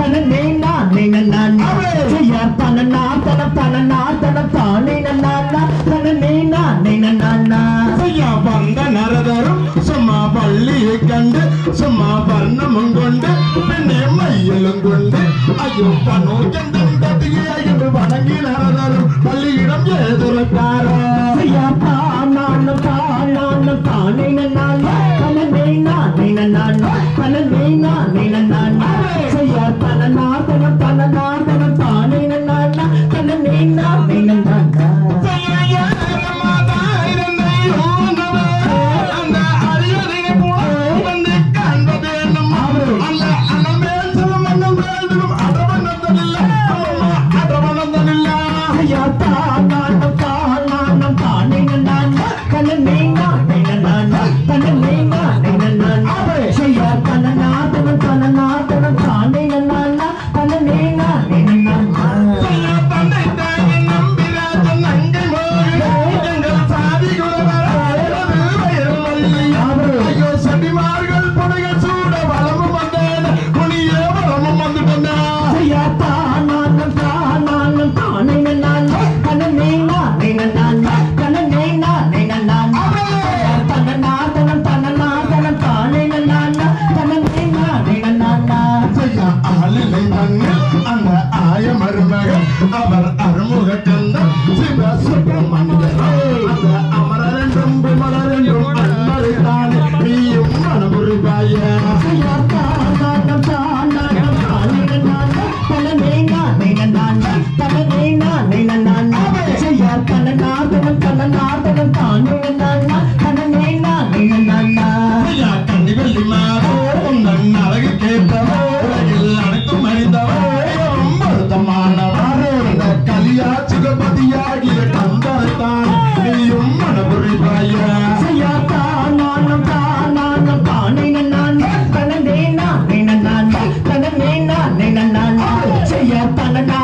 தனனே நானே நானா செய்யா தனனா தன தனனா தன தானே நானா தனனே நானே நானா ஐயா வந்த நரதரும் சும்மா பள்ளியை கண்டு சும்மா வர்ணமும் கொண்டு பெண்ணே மையலும் கொண்டு. ஐயோ பனோ வணங்கி நரதரும் பள்ளியிடம் ஏதுரைத்தாரோ ஐயா அந்த ஆய மருமகன் அவர் அருமுக கந்தன் சிவ சுப்பிரமணியன் அந்த அமரன் ரொம்ப அன்பரை தானே நீயும் மனமுறிவாய பன்னெண்டா